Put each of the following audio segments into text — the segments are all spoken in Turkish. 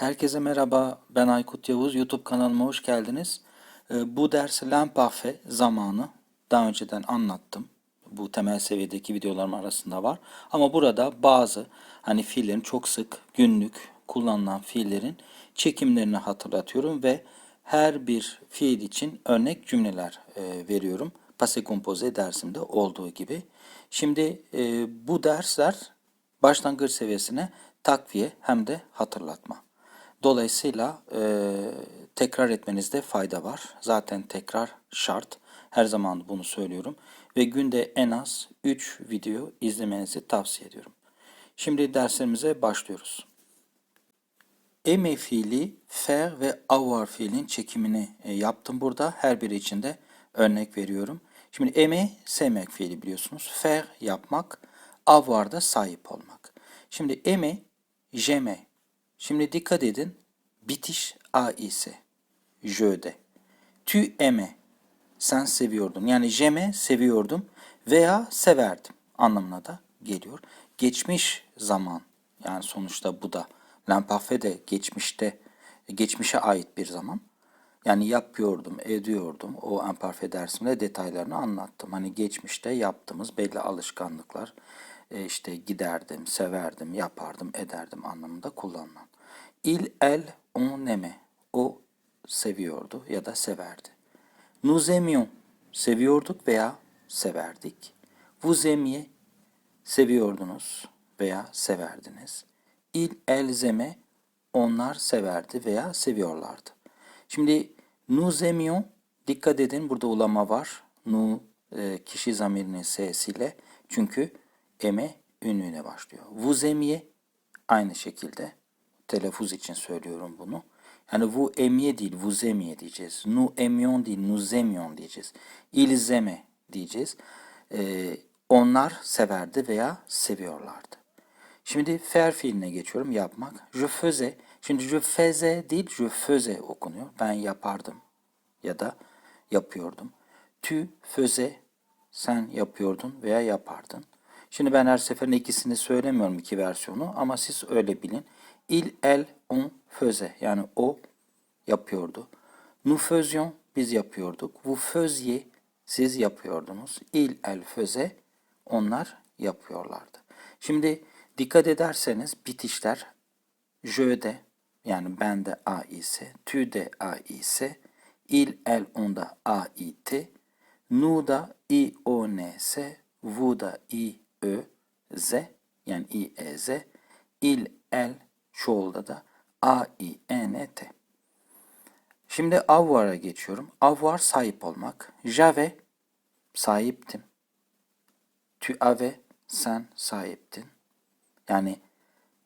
Herkese merhaba, ben Aykut Yavuz. YouTube kanalıma hoş geldiniz. Ee, Bu ders L'Imparfait zamanı daha önceden anlattım. Bu temel seviyedeki videolarım arasında var. Ama burada bazı hani fiillerin çok sık günlük kullanılan fiillerin çekimlerini hatırlatıyorum ve her bir fiil için örnek cümleler e, veriyorum. Passé composé dersimde olduğu gibi. Şimdi e, bu dersler başlangıç seviyesine takviye hem de hatırlatma. Dolayısıyla e, tekrar etmenizde fayda var. Zaten tekrar şart. Her zaman bunu söylüyorum. Ve günde en az 3 video izlemenizi tavsiye ediyorum. Şimdi derslerimize başlıyoruz. Eme fiili, faire ve avoir fiilin çekimini yaptım burada. Her biri için de örnek veriyorum. Şimdi eme sevmek fiili biliyorsunuz. Faire yapmak, avoir da sahip olmak. Şimdi eme, j'aime. Şimdi dikkat edin. Bitiş a ise. Je'de. Tu aimais. Sen seviyordun. Yani j'aime seviyordum veya severdim anlamına da geliyor. Geçmiş zaman yani sonuçta bu da l'imparfait de geçmişte geçmişe ait bir zaman. Yani yapıyordum, ediyordum. O imparfait dersimde detaylarını anlattım. Hani geçmişte yaptığımız belli alışkanlıklar, e, işte giderdim, severdim, yapardım, ederdim anlamında kullanılan. Il, elle, on aimait. O seviyordu ya da severdi. Nous aimions. Seviyorduk veya severdik. Vous aimiez. Seviyordunuz veya severdiniz. Il, elles aimaient. Onlar severdi veya seviyorlardı. Şimdi nous aimions. Dikkat edin burada ulama var. Nous e, kişi zamirinin sesiyle. Çünkü eme ünlüğüne başlıyor. Vous aimiez aynı şekilde telaffuz için söylüyorum bunu. Yani vous aimiez değil, vous aimiez diyeceğiz. Nous aimions değil, aimions diyeceğiz. Aimaient diyeceğiz. Ee, onlar severdi veya seviyorlardı. Şimdi faire fiiline geçiyorum, yapmak. Je faisais. Şimdi je faisais değil, je faisais okunuyor. Ben yapardım ya da yapıyordum. Tu faisais, sen yapıyordun veya yapardın. Şimdi ben her seferinde ikisini söylemiyorum iki versiyonu ama siz öyle bilin. Il, elle, on faisait yani o yapıyordu. Nous faisions biz yapıyorduk. Vous faisiez siz yapıyordunuz. Il, elle faisait onlar yapıyorlardı. Şimdi dikkat ederseniz bitişler je de yani ben de a ise, tu de a ise, il, elle, on da a it, nous da i, o, n, s, vous da i, ö, z yani i, e, z, il, el, çoğulda da a, i, n, t. Şimdi avvar'a geçiyorum. Avvar sahip olmak. J'avais sahiptim. Tu avais sen sahiptin. Yani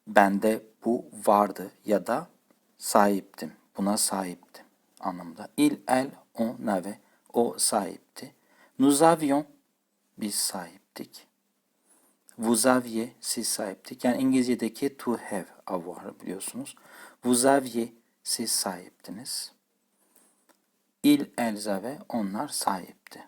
bende bu vardı ya da sahiptim. Buna sahiptim anlamda. Il, elle, on avait o sahipti. Nous avions biz sahiptik. Vous aviez siz sahiptik. Yani İngilizce'deki to have avoir biliyorsunuz. Vous aviez siz sahiptiniz. Il, elles avaient onlar sahipti.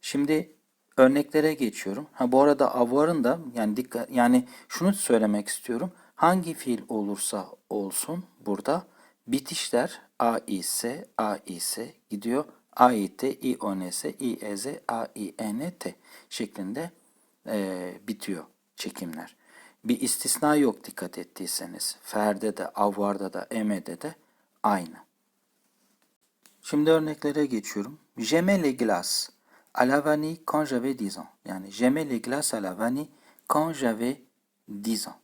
Şimdi örneklere geçiyorum. Ha bu arada avoir'ın da yani dikkat yani şunu söylemek istiyorum. Hangi fiil olursa olsun burada bitişler a ise a ise gidiyor a it i o n s i e z a i n t şeklinde e, bitiyor çekimler. Bir istisna yok dikkat ettiyseniz. Ferde de, avvarda da, emede de aynı. Şimdi örneklere geçiyorum. J'aimais les glaces à la vanille quand j'avais 10 ans. Yani j'aimais les glaces à la vanille quand j'avais 10 ans.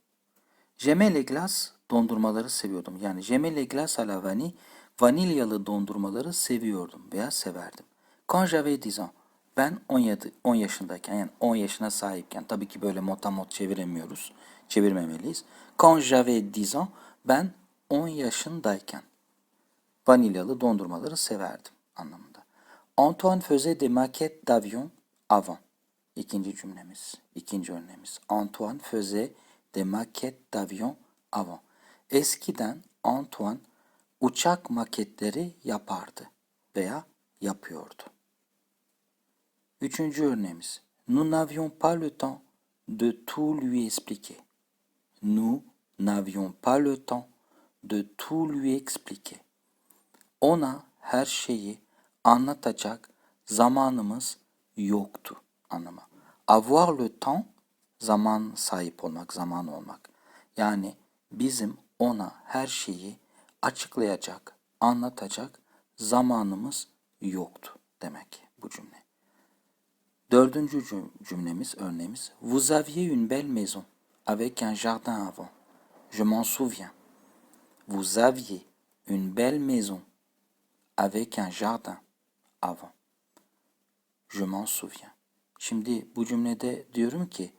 J'aimais les glaces dondurmaları seviyordum. Yani j'aimais les glaces à la vanille vanilyalı dondurmaları seviyordum veya severdim. Quand j'avais 10 ans. Ben 17 10 yaşındayken yani 10 yaşına sahipken tabii ki böyle motamot çeviremiyoruz. Çevirmemeliyiz. Quand j'avais 10 ans ben 10 yaşındayken vanilyalı dondurmaları severdim anlamında. Antoine faisait des maquettes d'avion avant. İkinci cümlemiz, ikinci örneğimiz. Antoine faisait des maquettes d'avion avant. Eskiden Antoine uçak maketleri yapardı veya yapıyordu. Üçüncü örneğimiz. Nous n'avions pas le temps de tout lui expliquer. Nous n'avions pas le temps de tout lui expliquer. Ona her şeyi anlatacak zamanımız yoktu anlama. Avoir le temps zaman sahip olmak, zaman olmak. Yani bizim ona her şeyi açıklayacak, anlatacak zamanımız yoktu demek bu cümle. Dördüncü cüm- cümlemiz, örneğimiz. Vous aviez une belle maison avec un jardin avant. Je m'en souviens. Vous aviez une belle maison avec un jardin avant. Je m'en souviens. Şimdi bu cümlede diyorum ki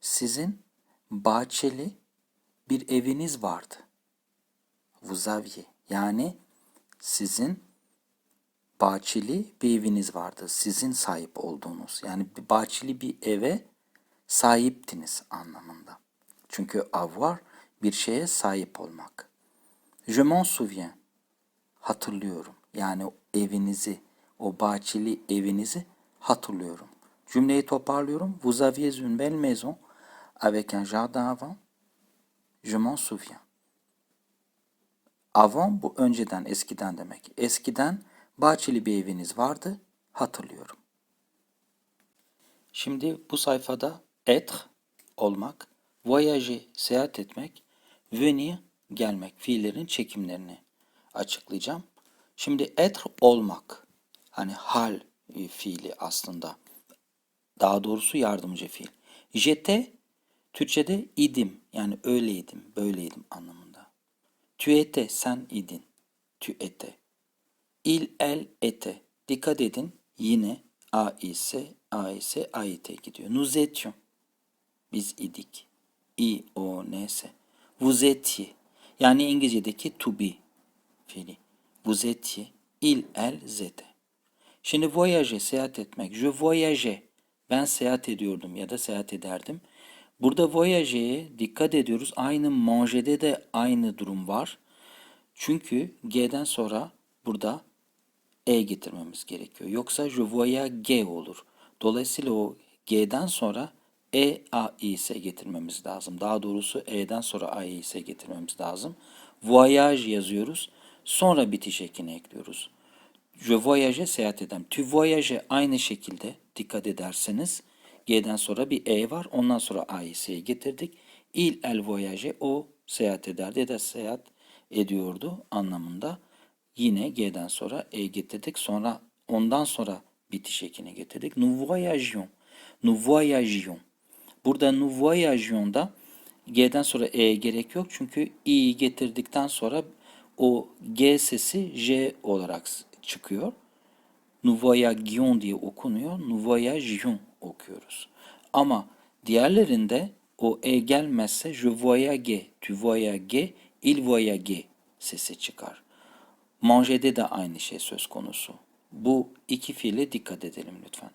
sizin bahçeli bir eviniz vardı. Vous aviez. Yani sizin bahçeli bir eviniz vardı. Sizin sahip olduğunuz. Yani bir bahçeli bir eve sahiptiniz anlamında. Çünkü avoir bir şeye sahip olmak. Je m'en souviens. Hatırlıyorum. Yani evinizi, o bahçeli evinizi hatırlıyorum. Cümleyi toparlıyorum. Vous aviez une belle maison avec un jardin avant. Je m'en souviens. Avant bu önceden, eskiden demek. Eskiden bahçeli bir eviniz vardı, hatırlıyorum. Şimdi bu sayfada être, olmak, voyager, seyahat etmek, venir, gelmek, fiillerin çekimlerini açıklayacağım. Şimdi être, olmak. Hani hal e, fiili aslında. Daha doğrusu yardımcı fiil. J'étais, Türkçe'de idim. Yani öyleydim, böyleydim anlamında. Étais, sen idin. Étais. Il, elle, était. Dikkat edin yine A, I, S, A, I, S, A, I, T gidiyor. Nous étions. Biz idik. I, O, N, S. Vous étiez. Yani İngilizce'deki to be fiili. Vous étiez. Il, elles étaient. Şimdi voyager, seyahat etmek. Je voyageais. Ben seyahat ediyordum ya da seyahat ederdim. Burada voyager'e dikkat ediyoruz. Aynı manger'de de aynı durum var. Çünkü G'den sonra burada E getirmemiz gerekiyor. Yoksa je voyage olur. Dolayısıyla o G'den sonra E, A, I, S getirmemiz lazım. Daha doğrusu E'den sonra A, I, S getirmemiz lazım. Voyage yazıyoruz. Sonra bitiş ekini ekliyoruz. Je voyage seyahat eden. Tu voyage aynı şekilde dikkat ederseniz G'den sonra bir E var. Ondan sonra A'yı S'yi getirdik. Il, el voyage o seyahat ederdi ya da seyahat ediyordu anlamında. Yine G'den sonra E getirdik. Sonra ondan sonra bitiş ekini getirdik. Nous voyagions. Nous voyagions. Burada nous voyagions'da G'den sonra E'ye gerek yok. Çünkü i'yi getirdikten sonra o G sesi J olarak çıkıyor. Nous voyagions diye okunuyor. Nous voyagions okuyoruz. Ama diğerlerinde o E gelmezse je voyage, tu voyage, il voyage sesi çıkar. Manger'de de aynı şey söz konusu. Bu iki fiile dikkat edelim lütfen.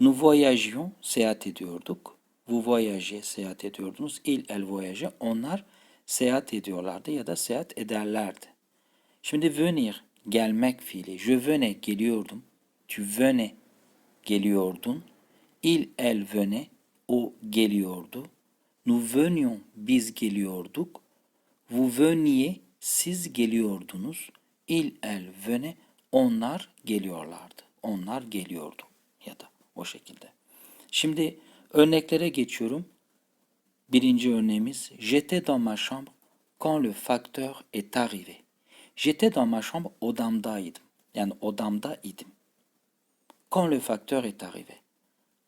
Nous voyagions, seyahat ediyorduk. Vous voyagez, seyahat ediyordunuz. Il, elle voyage, onlar seyahat ediyorlardı ya da seyahat ederlerdi. Şimdi venir, gelmek fiili. Je venais, geliyordum. Tu venais, geliyordun. Il, elle venait, o geliyordu. Nous venions, biz geliyorduk. Vous veniez, siz geliyordunuz. Il, elle venait, onlar geliyorlardı. Onlar geliyordu ya da o şekilde. Şimdi örneklere geçiyorum. Birinci örneğimiz J'étais dans ma chambre quand le facteur est arrivé. J'étais dans ma chambre odamdaydım. Yani odamda idim. Quand le facteur est arrivé.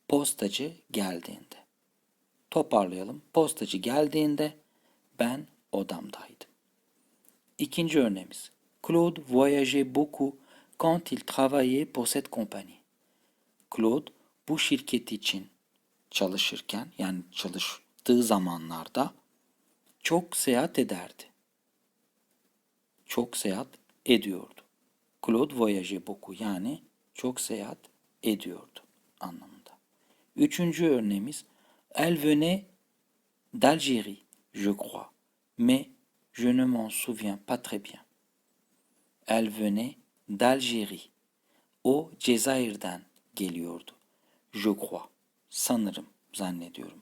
Postacı geldiğinde. Toparlayalım. Postacı geldiğinde ben odamdaydım. İkinci örneğimiz. Claude voyageait beaucoup quand il travaillait pour cette compagnie. Claude bu şirket için çalışırken yani çalıştığı zamanlarda çok seyahat ederdi. Çok seyahat ediyordu. Claude voyageait beaucoup yani çok seyahat ediyordu anlamında. Üçüncü örneğimiz Elle venait d'Algérie, je crois, mais je ne m'en souviens pas très bien. Elle venait d'Algérie. O Cezayir'den geliyordu. Je crois. Sanırım, zannediyorum.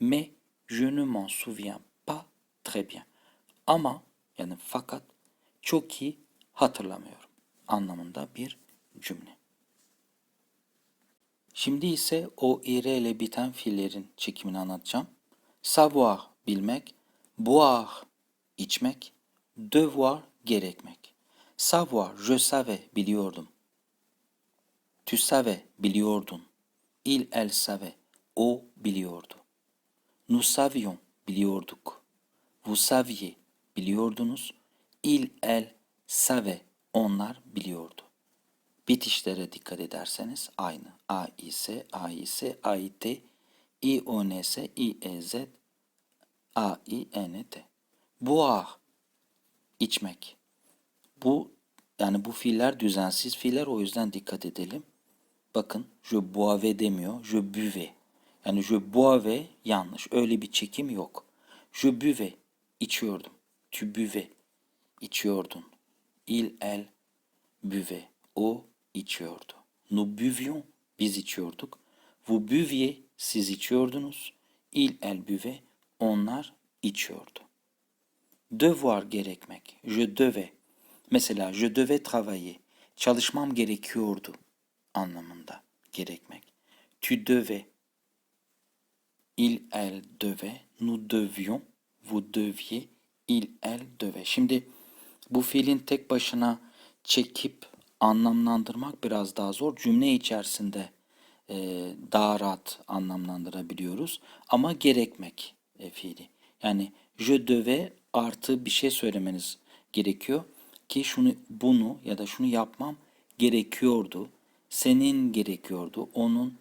Mais je ne m'en souviens pas très bien. Ama Yani fakat çok iyi hatırlamıyorum anlamında bir cümle. Şimdi ise o ire ile biten fiillerin çekimini anlatacağım. Savoir bilmek, boire içmek, devoir gerekmek. Savoir, je savais biliyordum. Tu savais biliyordun. Il, elle savait. O biliyordu. Nous savions biliyorduk. Vous saviez biliyordunuz. Il, elle savait. Onlar biliyordu. Bitişlere dikkat ederseniz aynı. A ise, A ise, A ite, I o n s, I e z, A i n t. Boire içmek. Bu yani bu fiiller düzensiz fiiller o yüzden dikkat edelim. Bakın je boivais demiyor, je buvais. Yani je boivais yanlış. Öyle bir çekim yok. Je buvais içiyordum. Tu buvais içiyordun. Il, elle buvait. O içiyordu. Nous buvions biz içiyorduk. Vous buviez siz içiyordunuz. Il, elle buvait onlar içiyordu. Devoir gerekmek. Je devais. Mesela je devais travailler. Çalışmam gerekiyordu anlamında gerekmek. Tu devais. Il, elle devait. Nous devions. Vous deviez. Il, elle devait. Şimdi bu fiilin tek başına çekip anlamlandırmak biraz daha zor. Cümle içerisinde e, daha rahat anlamlandırabiliyoruz. Ama gerekmek e, fiili. Yani je devais artı bir şey söylemeniz gerekiyor ki şunu bunu ya da şunu yapmam gerekiyordu. Senin gerekiyordu. Onun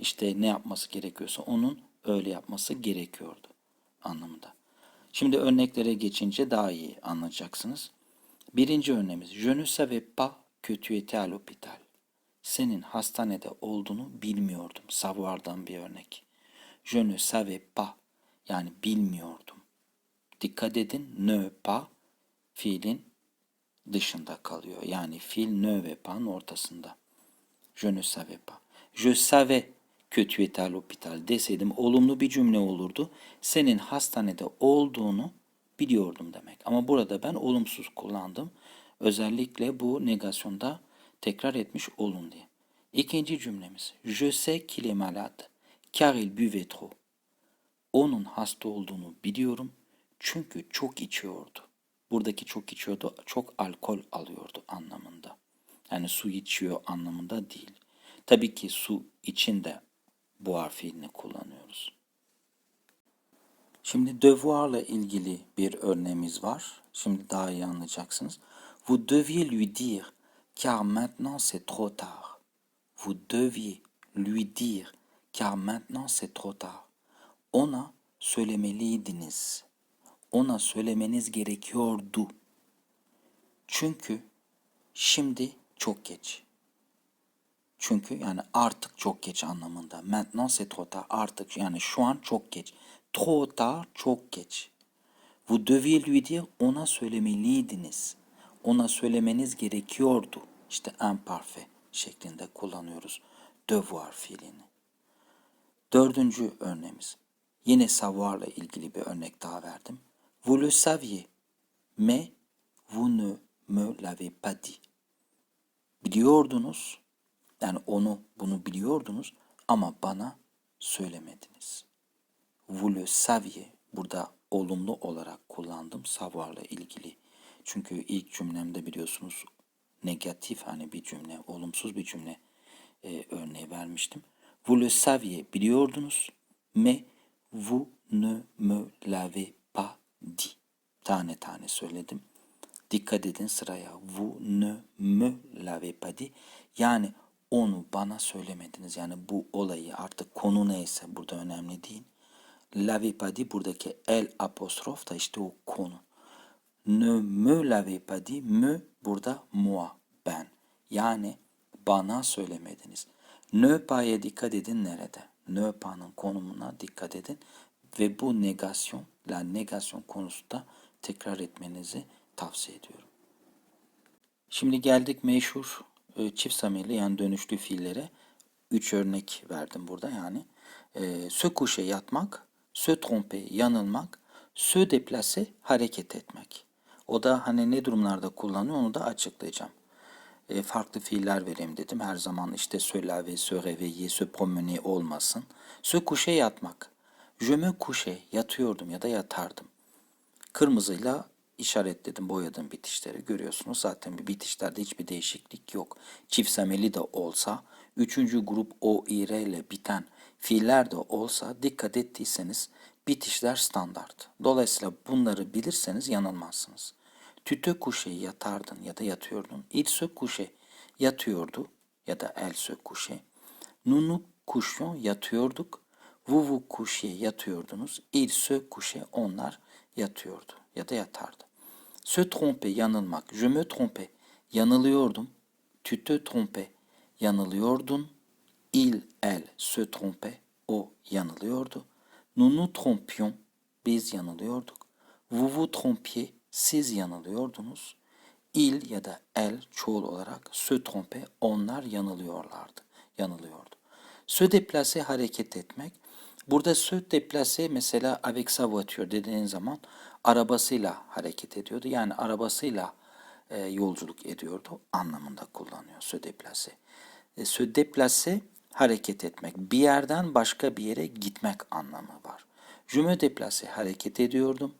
işte ne yapması gerekiyorsa onun öyle yapması gerekiyordu anlamında. Şimdi örneklere geçince daha iyi anlayacaksınız. Birinci örneğimiz. Je ne savais pas que tu étais à l'hôpital. Senin hastanede olduğunu bilmiyordum. Savoir'dan bir örnek. Je ne savais pas. Yani bilmiyordum. Dikkat edin. Ne pas fiilin dışında kalıyor. Yani fiil ne ve pas'ın ortasında. Je ne savais pas. Je savais que tu étais à l'hôpital deseydim olumlu bir cümle olurdu. Senin hastanede olduğunu biliyordum demek. Ama burada ben olumsuz kullandım. Özellikle bu negasyonda tekrar etmiş olun diye. İkinci cümlemiz. Je sais qu'il est malade car il buvait trop. Onun hasta olduğunu biliyorum çünkü çok içiyordu. Buradaki çok içiyordu, çok alkol alıyordu anlamında. Yani su içiyor anlamında değil. Tabii ki su içinde bu harfiyle kullanıyoruz. Şimdi devoir'la ilgili bir örneğimiz var. Şimdi daha iyi anlayacaksınız. Vous deviez lui dire car maintenant c'est trop tard. Vous deviez lui dire car maintenant c'est trop tard. Ona söylemeliydiniz. Ona söylemeniz gerekiyordu. Çünkü şimdi çok geç. Çünkü yani artık çok geç anlamında. Maintenant c'est trop tard. Artık yani şu an çok geç. Trop tard çok geç. Vous deviez lui dire ona söylemeliydiniz. Ona söylemeniz gerekiyordu. İşte imparfait şeklinde kullanıyoruz devoir fiilini. Dördüncü örneğimiz. Yine savoir'la ilgili bir örnek daha verdim. Vous le saviez, mais vous ne me l'avez pas dit. Biliyordunuz, yani onu bunu biliyordunuz ama bana söylemediniz. Vous le saviez, burada olumlu olarak kullandım savoir'la ilgili. Çünkü ilk cümlemde biliyorsunuz negatif hani bir cümle, olumsuz bir cümle e, örneği vermiştim. Vous le saviez, biliyordunuz, mais vous ne me l'avez dit. Tane tane söyledim. Dikkat edin sıraya. Vous ne me l'avez pas dit. Yani onu bana söylemediniz. Yani bu olayı artık konu neyse burada önemli değil. L'avez pas dit buradaki el apostrof da işte o konu. Ne me l'avez pas dit. Me burada moi ben. Yani bana söylemediniz. Ne pa'ya dikkat edin nerede? Ne pa'nın konumuna dikkat edin. Ve bu negasyon, la negasyon konusunda tekrar etmenizi tavsiye ediyorum. Şimdi geldik meşhur e, çift zamirli yani dönüşlü fiillere. Üç örnek verdim burada yani. E, se coucher yatmak, se tromper yanılmak, se déplacer hareket etmek. O da hani ne durumlarda kullanıyor onu da açıklayacağım. E, farklı fiiller vereyim dedim. Her zaman işte se laver, se réveiller, se promener olmasın. Se coucher yatmak. Je me couchais yatıyordum ya da yatardım. Kırmızıyla işaretledim, boyadım bitişleri. Görüyorsunuz zaten bir bitişlerde hiçbir değişiklik yok. Çiftsemeli de olsa, üçüncü grup o, ir ile biten fiiller de olsa dikkat ettiyseniz bitişler standart. Dolayısıyla bunları bilirseniz yanılmazsınız. Tüte kuşe yatardın ya da yatıyordun. Il se couchait yatıyordu ya da el se. Nous nous couchions yatıyorduk. Vous couchiez yatıyordunuz. Il se couchait onlar yatıyordu ya da yatardı. Se tromper yanılmak. Je me trompais yanılıyordum. Tu te trompais yanılıyordun. Il, elle se trompait o yanılıyordu. Nous nous trompions biz yanılıyorduk. Vous vous trompiez siz yanılıyordunuz. Il ya da elle çoğul olarak se trompait onlar yanılıyorlardı. Yanılıyordu. Se déplacer hareket etmek. Burada se déplacer mesela avec sa voiture dediğin zaman arabasıyla hareket ediyordu. Yani arabasıyla e, yolculuk ediyordu anlamında kullanıyor se déplacer. E, se déplacer hareket etmek. Bir yerden başka bir yere gitmek anlamı var. Je me déplaçais hareket ediyordum.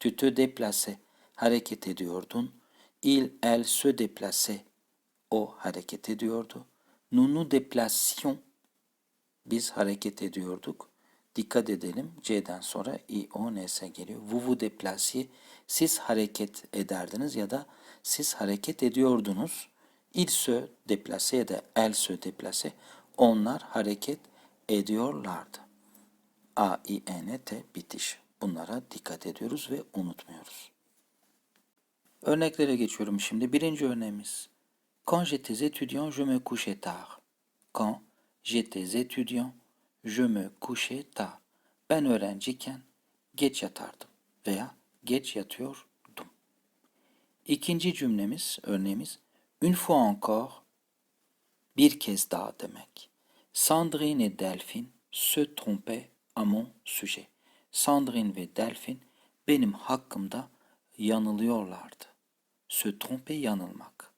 Tu te déplaçais hareket ediyordun. Il, elle se déplaçait o hareket ediyordu. Nous nous biz hareket ediyorduk. Dikkat edelim. C'den sonra I, O, N, S geliyor. Vous vous déplaciez. Siz hareket ederdiniz ya da siz hareket ediyordunuz. Il se déplaçait ya da elle se déplaçait. Onlar hareket ediyorlardı. A, I, E, N, T bitiş. Bunlara dikkat ediyoruz ve unutmuyoruz. Örneklere geçiyorum şimdi. Birinci örneğimiz. Quand j'étais étudiant, je me couchais tard. Quand j'étais étudiant, je me couchais tard. Ben öğrenciyken geç yatardım veya geç yatıyordum. İkinci cümlemiz, örneğimiz, une fois encore, bir kez daha demek. Sandrine et Delphine se trompaient à mon sujet. Sandrine ve Delphine benim hakkımda yanılıyorlardı. Se tromper yanılmak.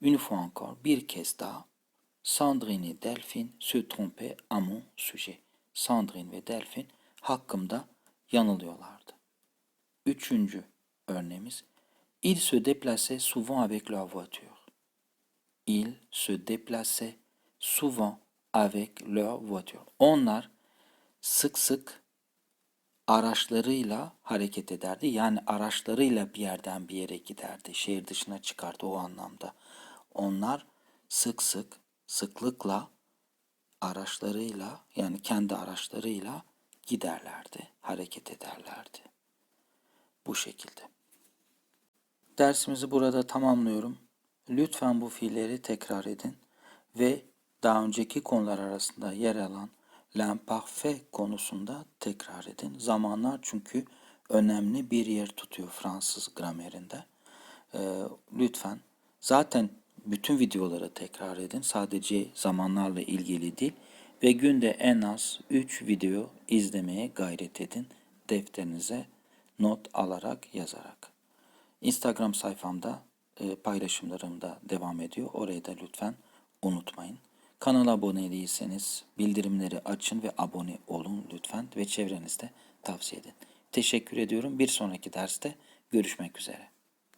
Une fois encore, bir kez daha. Sandrine et Delphine se trompaient à mon sujet. Sandrine ve Delphine hakkımda yanılıyorlardı. Üçüncü örneğimiz. Ils se déplaçaient souvent avec leur voiture. Ils se déplaçaient souvent avec leur voiture. Onlar sık sık araçlarıyla hareket ederdi. Yani araçlarıyla bir yerden bir yere giderdi. Şehir dışına çıkardı o anlamda. Onlar sık sık, sıklıkla araçlarıyla yani kendi araçlarıyla giderlerdi, hareket ederlerdi. Bu şekilde. Dersimizi burada tamamlıyorum. Lütfen bu fiilleri tekrar edin ve daha önceki konular arasında yer alan l'imparfait konusunda tekrar edin. Zamanlar çünkü önemli bir yer tutuyor Fransız gramerinde. Ee, lütfen zaten bütün videoları tekrar edin. Sadece zamanlarla ilgili değil ve günde en az 3 video izlemeye gayret edin. Defterinize not alarak yazarak. Instagram sayfamda e, paylaşımlarım da devam ediyor. Orayı da lütfen unutmayın. Kanala abone değilseniz bildirimleri açın ve abone olun lütfen ve çevrenizde tavsiye edin. Teşekkür ediyorum. Bir sonraki derste görüşmek üzere.